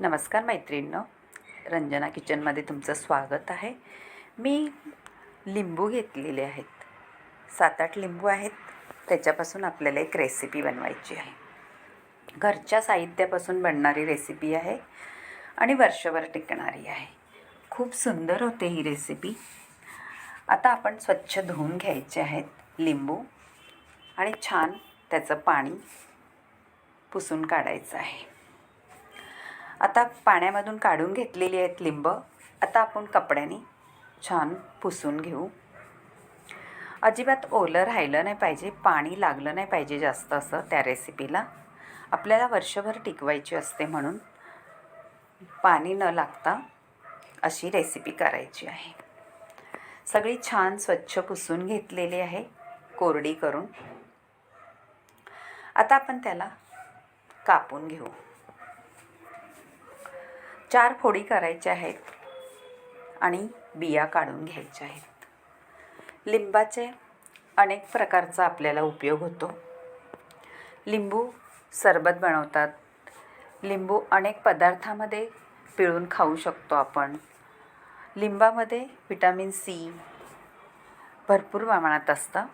नमस्कार मैत्रिणींनो. रंजना किचनमध्ये तुमचं स्वागत आहे. मी लिंबू घेतलेले आहेत. सात आठ लिंबू आहेत. त्याच्यापासून आपल्याला एक रेसिपी बनवायची आहे. घरच्या साहित्यापासून बनणारी रेसिपी आहे आणि वर्षभर टिकणारी आहे. खूप सुंदर होते ही रेसिपी आता आपण स्वच्छ धुवून घ्यायचे आहेत लिंबू आणि छान त्याचं पाणी पुसून काढायचं आहे. आता पाण्यामधून काढून घेतलेली आहेत लिंब. आता आपण कपड्याने छान पुसून घेऊ. अजिबात ओलं राहिलं नाही पाहिजे पाणी लागलं नाही पाहिजे जास्त असं त्या रेसिपीला आपल्याला वर्षभर टिकवायची असते म्हणून पाणी न लागता अशी रेसिपी करायची आहे. सगळी छान स्वच्छ पुसून घेतलेली आहे कोरडी करून. आता आपण त्याला कापून घेऊ. चार फोडी करायच्या आहेत आणि बिया काढून घ्यायच्या आहेत. लिंबाचे अनेक प्रकारचा आपल्याला उपयोग होतो. लिंबू सरबत बनवतात. लिंबू अनेक पदार्थामध्ये पिळून खाऊ शकतो आपण. लिंबामध्ये विटॅमिन सी भरपूर प्रमाणात असतं.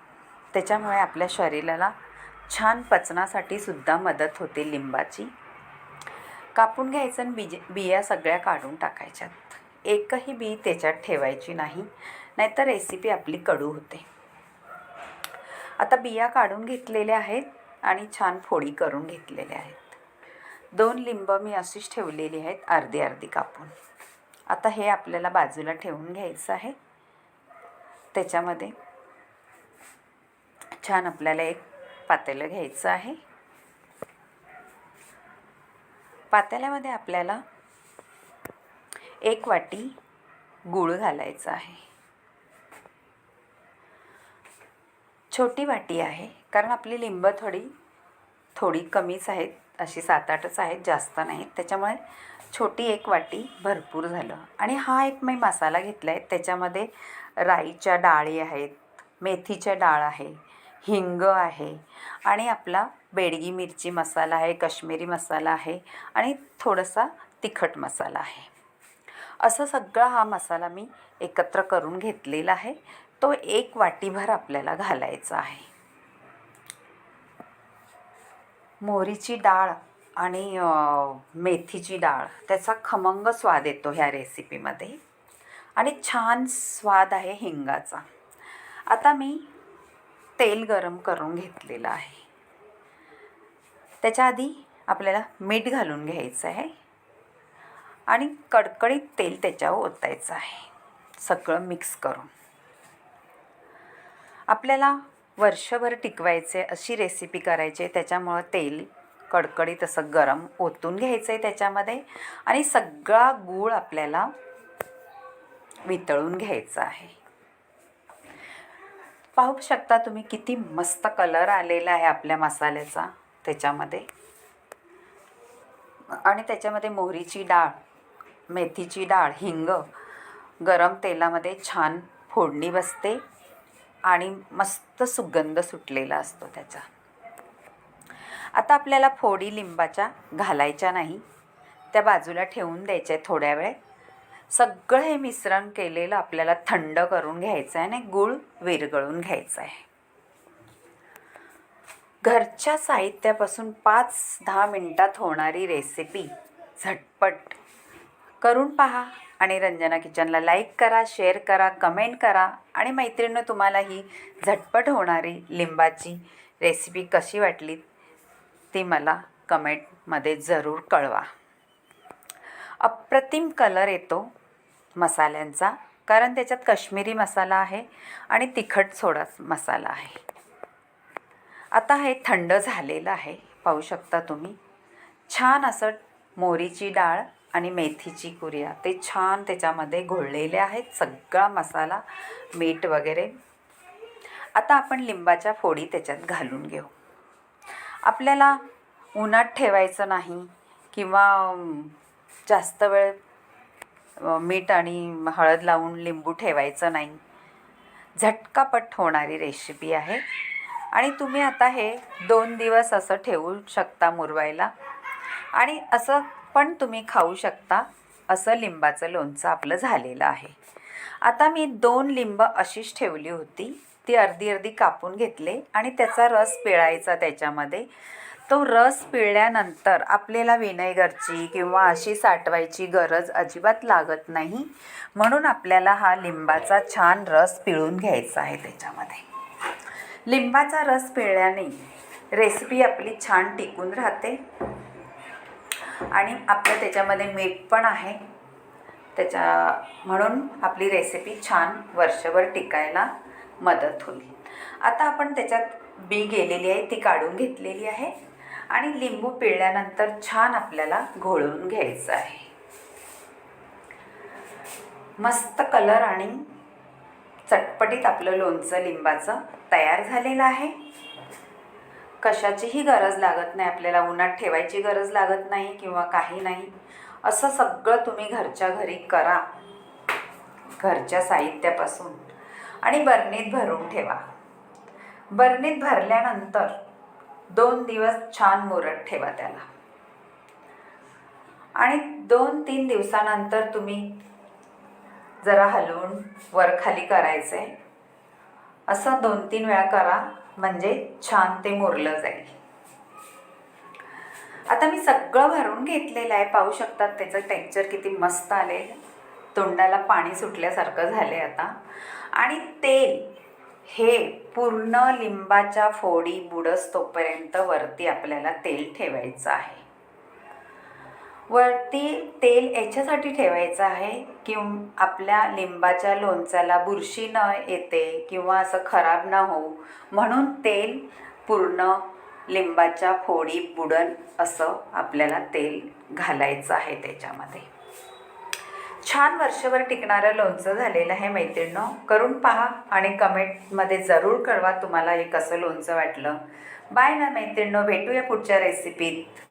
त्याच्यामुळे आपल्या शरीराला छान पचनासाठी सुद्धा मदत होते लिंबाची. कापून घ्यायचं आणि बीज बिया सगळ्या काढून टाकायच्यात. एकही बी त्याच्यात ठेवायची नाही नाहीतर रेसिपी आपली कडू होते. आता बिया काढून घेतलेल्या आहेत आणि छान फोडी करून घेतलेल्या आहेत. दोन लिंब मी अशीच ठेवलेली आहेत अर्धी अर्धी कापून. आता हे आपल्याला बाजूला ठेवून घ्यायचं आहे. त्याच्यामध्ये छान आपल्याला एक पातेलं घ्यायचं आहे. पातेल्यामध्ये आपल्याला एक वाटी गूळ घालायचा आहे. छोटी वाटी आहे कारण आपली लिंब थोडी थोडी कमीच आहेत अशी सात आठच आहेत जास्त नाहीत. त्याच्यामुळे छोटी एक वाटी भरपूर झालं. आणि हा एक मी मसाला घेतला आहे त्याच्यामध्ये राईच्या डाळी आहेत मेथीच्या डाळ आहे हिंग आहे आणि आपला बेडगी मिरची मसाला आहे कश्मीरी मसाला आहे आणि थोडासा तिखट मसाला आहे. असं सगळा हा मसाला मी एकत्र करून घेतलेला आहे. तो एक वाटीभर आपल्याला घालायचा आहे. मोहरीची डाळ आणि मेथीची डाळ त्याचा खमंग स्वाद येतो ह्या रेसिपीमध्ये. आणि छान स्वाद आहे हिंगाचा. आता मी तेल गरम करून घेतलेलं आहे. त्याच्या आधी आपल्याला मीठ घालून घ्यायचं आहे. आणि कडकडीत तेल त्याच्यावर ओतायचं आहे. सगळं मिक्स करून. आपल्याला वर्षभर टिकवायचे अशी रेसिपी करायची आहे त्याच्यामुळं तेल कडकडीत असं गरम ओतून घ्यायचं आहे त्याच्यामध्ये. आणि सगळा गूळ आपल्याला वितळून घ्यायचा आहे. पाहू शकता तुम्ही किती मस्त कलर आलेला आहे आपल्या मसाल्याचा. त्याच्यामध्ये. आणि त्याच्यामध्ये मोहरीची डाळ मेथीची डाळ हिंग गरम तेलामध्ये छान फोडणी बसते आणि मस्त सुगंध सुटलेला असतो त्याचा. आता आपल्याला फोडी लिंबाच्या घालायच्या नाही त्या बाजूला ठेवून द्यायच्या आहे थोड्या वेळ. सगळं हे मिश्रण केलेलं आपल्याला थंड करून घ्यायचं आहे आणि गूळ विरगळून घ्यायचं आहे. घरच्या साहित्यापासून पाच दहा मिनटात होणारी रेसिपी झटपट. करून पहा आणि रंजना किचनला लाईक करा शेअर करा कमेंट करा आणि मैत्रिणीनं तुम्हाला ही झटपट होणारी लिंबाची रेसिपी कशी वाटली ती मला कमेंटमध्ये जरूर कळवा. अप्रतिम कलर येतो मसाल्यांचा कारण त्याच्यात कश्मीरी मसाला आहे आणि तिखट सोडा मसाला आहे. आता हे थंड झालेलं आहे पाहू शकता तुम्ही. छान असं मोहरीची डाळ आणि मेथीची कुरिया ते छान त्याच्यामध्ये घोळलेले आहेत सगळा मसाला मीठ वगैरे. आता आपण लिंबाच्या फोडी त्याच्यात घालून घेऊ. आपल्याला उन्हात ठेवायचं नाही किंवा जास्त वेळ मीठ आणि हळद लावून लिंबू ठेवायचं नाही. झटकापट होणारी रेसिपी आहे. आणि तुम्ही आता हे दोन दिवस असं ठेवू शकता मुरवायला. आणि असं पण तुम्ही खाऊ शकता असं लिंबाचं लोणचं आपलं झालेलं आहे. आता मी दोन लिंब अशीच ठेवली होती. ती अर्धी अर्धी कापून घेतले आणि त्याचा रस पिळायचा त्याच्यामध्ये. तो रस पिळल्यानंतर आपल्याला विनेगरची किंवा अशी साठवायची गरज अजिबात लागत नाही. म्हणून आपल्याला हा लिंबाचा छान रस पिळून घ्यायचा आहे त्याच्यामध्ये. लिंबाचा रस पिळल्याने रेसिपी आपली छान टिकून राहते. आणि आपलं त्याच्यामध्ये मीठ पण आहे. त्याच्या म्हणून आपली रेसिपी छान वर्षभर टिकायला मदत होईल. आता आपण त्याच्यात बी गेलेली आहे ती काढून घेतलेली आहे. आणि लिंबू पिळल्यानंतर छान आपल्याला घोळून घ्यायचं आहे. मस्त कलर आणि चटपटीत आपलं लोणचं लिंबाचं तयार झालेलं आहे. कशाचीही गरज लागत नाही आपल्याला उन्हात ठेवायची गरज लागत नाही किंवा काही नाही. असं सगळं तुम्ही घरच्या घरी करा. घरच्या साहित्यापासून. आणि बरणीत भरून ठेवा. बरणीत भरल्यानंतर दोन दिवस छान मुरत ठेवा त्याला. आणि दोन तीन दिवसानंतर तुम्ही जरा हलवून वर खाली करायचं आहे असं दोन तीन वेळा करा म्हणजे छान ते मुरलं जाईल. आता मी सगळं भरून घेतलेलं आहे. पाहू शकतात त्याचं टेक्चर किती मस्त आले तोंडाला पाणी सुटल्यासारखं झाले आता. आणि तेल हे पूर्ण लिंबाच्या फोडी बुडस तोपर्यंत वरती आपल्याला तेल ठेवायचं आहे. वरती तेल याच्यासाठी ठेवायचं आहे की आपल्या लिंबाच्या लोणच्याला बुरशी न येते किंवा असं खराब न होऊ. म्हणून तेल पूर्ण लिंबाच्या फोडी बुडन असं आपल्याला तेल घालायचं आहे त्याच्यामध्ये. छान वर्षभर टिकणारं लोणचं झालेलं आहे मैत्रिणीनं. करून पहा आणि कमेंटमध्ये जरूर कळवा तुम्हाला हे कसं लोणचं वाटलं. बाय ना मैत्रिणीनं. भेटूया पुढच्या रेसिपीत